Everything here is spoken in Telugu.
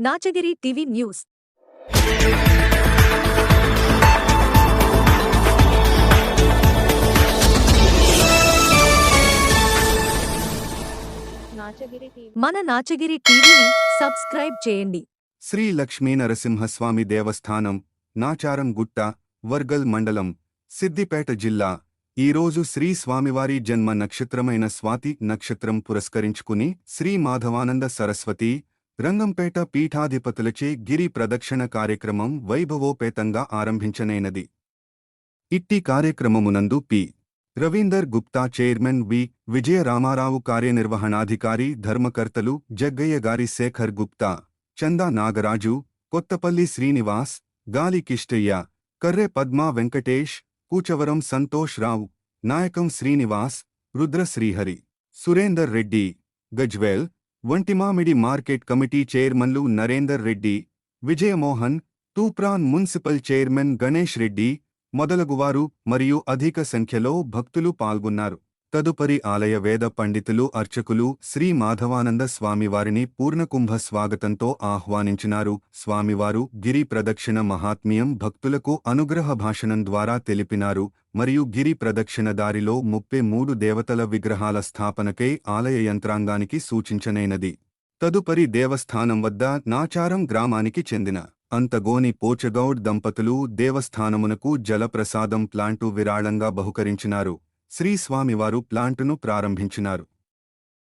Nachagiri TV news. మన నాచగిరి టీవీని సబ్స్క్రైబ్ చేయండి. శ్రీ లక్ష్మీ నరసింహస్వామి దేవస్థానం నాచారం గుట్ట వర్గల్ మండలం సిద్దిపేట జిల్లా. ఈరోజు శ్రీ స్వామివారి జన్మ నక్షత్రమైన స్వాతి నక్షత్రం పురస్కరించుకుని శ్రీ మాధవానంద సరస్వతి రంగంపేట పీఠాధిపతులచే గిరి ప్రదక్షిణ కార్యక్రమం వైభవోపేతంగా ఆరంభించనైనది. ఇట్టి కార్యక్రమమునందు P. Ravinder Gupta chairman V. Vijaya Ramarao కార్యనిర్వహణాధికారి ధర్మకర్తలు జగ్గయ్య గారి శేఖర్ గుప్తా చందా నాగరాజు కొత్తపల్లి శ్రీనివాస్ గాలి కిష్టయ్య కర్రె పద్మా వెంకటేష్ కూచవరం సంతోష్ రావు నాయకం శ్రీనివాస్ రుద్ర శ్రీహరి సురేందర్ రెడ్డి గజ్వేల్ వంటిమామిడి మార్కెట్ కమిటీ చైర్మన్లు నరేందర్ రెడ్డి విజయమోహన్ తూప్రాన్ మున్సిపల్ చైర్మన్ గణేష్ రెడ్డి మొదలగువారు మరియు అధిక సంఖ్యలో భక్తులు పాల్గొన్నారు. తదుపరి ఆలయ వేద పండితులు అర్చకులు శ్రీ మాధవానంద స్వామివారిని పూర్ణకుంభ స్వాగతంతో ఆహ్వానించినారు. స్వామివారు గిరి ప్రదక్షిణ మహాత్మ్యం భక్తులకు అనుగ్రహ భాషణం ద్వారా తెలిపినారు. మరియు గిరి ప్రదక్షిణ దారిలో ముప్పై మూడు దేవతల విగ్రహాల స్థాపనకై ఆలయ యంత్రాంగానికి సూచించనైనది. తదుపరి దేవస్థానం వద్ద నాచారం గ్రామానికి చెందిన అంతగోని పోచగౌడ్ దంపతులు దేవస్థానమునకు జలప్రసాదం ప్లాంటు విరాళంగా బహుకరించినారు. శ్రీస్వామివారు ప్లాంటును ప్రారంభించినారు.